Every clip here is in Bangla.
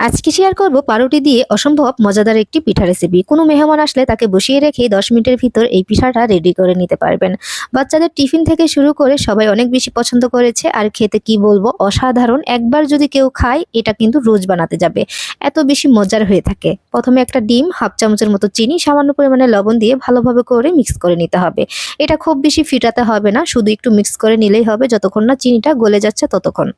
আজকে শেয়ার করব পাউরুটি দিয়ে অসম্ভব মজাদার একটি পিঠা রেসিপি কোনো মেহমান আসলে তাকে বসিয়ে রেখে দশ মিনিটের ভিতর এই পিঠাটা রেডি করে নিতে পারবেন। বাচ্চাদের টিফিন থেকে শুরু করে সবাই অনেক বেশি পছন্দ করেছে। আর খেতে কি বলব? অসাধারণ। একবার যদি কেউ খায়, এটা কিন্তু রোজ বানাতে যাবে। এত বেশি মজার হয়ে থাকে। প্রথমে একটা ডিম, হাফ চামচের মতো চিনি, সামান্য পরিমাণে লবণ দিয়ে ভালোভাবে করে মিক্স করে নিতে হবে। এটা খুব বেশি ফিটাতে হবে না, শুধু একটু মিক্স করে নিলেই হবে, যতক্ষণ না চিনিটা গলে যাচ্ছে ততক্ষণ।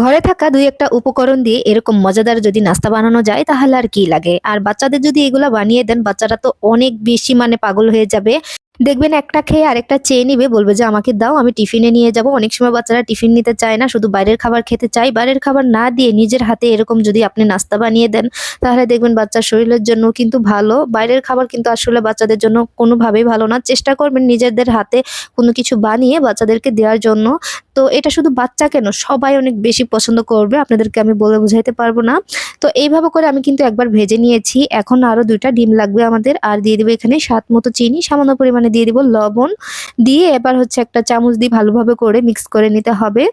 ঘরে থাকা দুই একটা উপকরণ দিয়ে এরকম মজাদার যদি নাস্তা বানানো যায়, তাহলে আর কি লাগে? আর বাচ্চাদের যদি এগুলা বানিয়ে দেন, বাচ্চারা তো অনেক বেশি মানে পাগল হয়ে যাবে। দেখবেন একটা খেয়ে আরেকটা চেয়ে নিবে, বলবে যে আমাকে দাও, আমি টিফিনে নিয়ে যাব। অনেক সময় বাচ্চারা টিফিন নিতে চায় না, শুধু বাইরের খাবার খেতে চায়। বাইরের খাবার না দিয়ে নিজের হাতে এরকম যদি আপনি নাস্তা বানিয়ে দেন, তাহলে দেখবেন বাচ্চার শরীরের জন্য কিন্তু ভালো। বাইরের খাবার কিন্তু আসলে বাচ্চাদের জন্য কোনোভাবেই ভালো না। চেষ্টা করবেন নিজেদের হাতে কোনো কিছু বানিয়ে বাচ্চাদেরকে দেওয়ার জন্য। তো এটা শুধু বাচ্চা কেন, সবাই অনেক বেশি পছন্দ করবে। আপনাদেরকে আমি বলে বুঝাইতে পারব না। তো এইভাবে করে আমি কিন্তু একবার ভেজে নিয়েছি। এখন আরও দুইটা ডিম লাগবে আমাদের। আর দিয়ে দেবো এখানে স্বাদ মতো চিনি, সামান্য পরিমাণে দিয়ে দিব লবণ। দিয়ে এবার হচ্ছে একটা চামচ দিয়ে ভালোভাবে করে মিক্স করে নিতে হবে।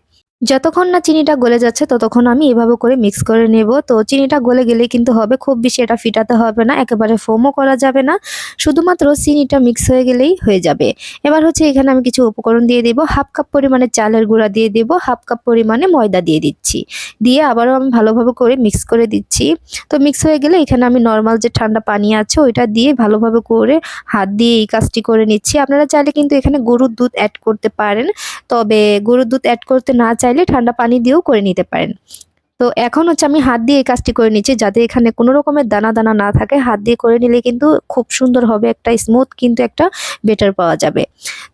যতক্ষণ না চিনিটা গলে যাচ্ছে, ততক্ষণ আমি এভাবে করে মিক্স করে নেব। তো চিনিটা গলে গেলে কিন্তু হবে, খুব বেশি এটা ফিটাতে হবে না, একেবারে ফোমও করা যাবে না। শুধুমাত্র চিনিটা মিক্স হয়ে গেলেই হয়ে যাবে। এবার হচ্ছে এখানে আমি কিছু উপকরণ দিয়ে দেব, হাফ কাপ পরিমাণে চালের গুঁড়া দিয়ে দেব, হাফ কাপ পরিমাণে ময়দা দিয়ে দিচ্ছি। দিয়ে আবারও আমি ভালোভাবে করে মিক্স করে দিচ্ছি। তো মিক্স হয়ে গেলে এখানে আমি নর্মাল যে ঠান্ডা পানি আছে, ওইটা দিয়ে ভালোভাবে করে হাত দিয়ে এই কাজটি করে নিচ্ছি। আপনারা চাইলে কিন্তু এখানে গরুর দুধ অ্যাড করতে পারেন। তবে গরুর দুধ অ্যাড করতে না চাইলে ঠান্ডা পানি দিয়েও করে নিতে পারেন। তো এখন হচ্ছে আমি হাত দিয়ে এই কাজটি করে নিচ্ছি যাতে এখানে কোনো রকমের দানা দানা না থাকে। হাত দিয়ে করে নিলে কিন্তু খুব সুন্দর হবে, একটা স্মুথ কিন্তু একটা বেটার পাওয়া যাবে।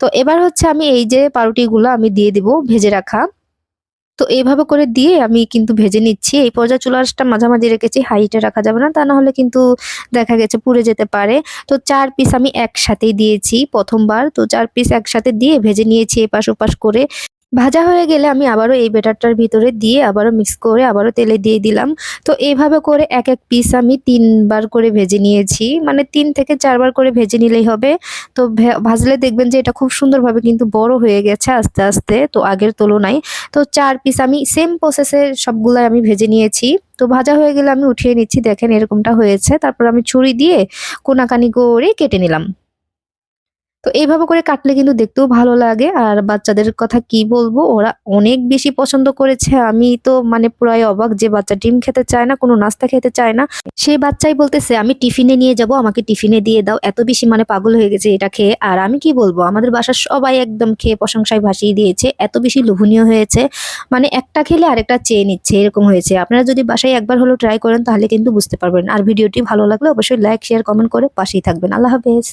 তো এবার হচ্ছে আমি এই যে পাউরুটিগুলো আমি দিয়ে দিব ভেজে রাখা। তো এইভাবে করে দিয়ে আমি কিন্তু ভেজে নিচ্ছি। এই পর্যায়ে চুলাশটা মাঝামাঝি রেখেছি, হাইটে রাখা যাবে না, তা না হলে কিন্তু দেখা গেছে পুড়ে যেতে পারে। তো চার পিস আমি একসাথেই দিয়েছি প্রথমবার। তো চার পিস একসাথে দিয়ে ভেজে নিয়েছি এপাশ ওপাশ করে। ভাজা হয়ে গেলে আমি আবারও এই বেটারটার ভিতরে দিয়ে আবারও মিক্স করে আবারও তেলে দিয়ে দিলাম। তো এইভাবে করে এক এক পিস আমি তিনবার করে ভেজে নিয়েছি। মানে তিন থেকে চারবার করে ভেজে নিলেই হবে। তো ভাজলে দেখবেন যে এটা খুব সুন্দরভাবে কিন্তু বড় হয়ে গেছে আস্তে আস্তে, তো আগের তুলনায়। তো চার পিস আমি সেম প্রসেসে সবগুলাই আমি ভেজে নিয়েছি। তো ভাজা হয়ে গেলে আমি উঠিয়ে নিচ্ছি, দেখেন এরকমটা হয়েছে। তারপর আমি ছুরি দিয়ে কোনাকানি করে কেটে নিলাম। তো এইভাবে করে কাটলে কিন্তু দেখতেও ভালো লাগে। আর বাচ্চাদের কথা কি বলব? ওরা অনেক বেশি পছন্দ করেছে। আমি তো মানে পুরাই অবাক যে বাচ্চা ডিম খেতে চায় না, কোনো নাস্তা খেতে চায় না। সেই বাচ্চাই বলতেছে, আমি টিফিনে নিয়ে যাব, আমাকে টিফিনে দিয়ে দাও। এত বেশি মানে পাগল হয়ে গেছে এটা খেয়ে। আর আমি কি বলব? আমাদের বাসার সবাই একদম খেয়ে প্রশংসায় ভাসিয়ে দিয়েছে। এত বেশি লোভনীয় হয়েছে। মানে একটা খেলে আরেকটা চেয়ে নিচ্ছে, এরকম হয়েছে। আপনারা যদি বাসায় একবার হলো ট্রাই করেন, তাহলে কিন্তু বুঝতে পারবেন। আর ভিডিওটি ভালো লাগলে অবশ্যই লাইক শেয়ার কমেন্ট করে পাশেই থাকবেন। আল্লাহ হাফেজ।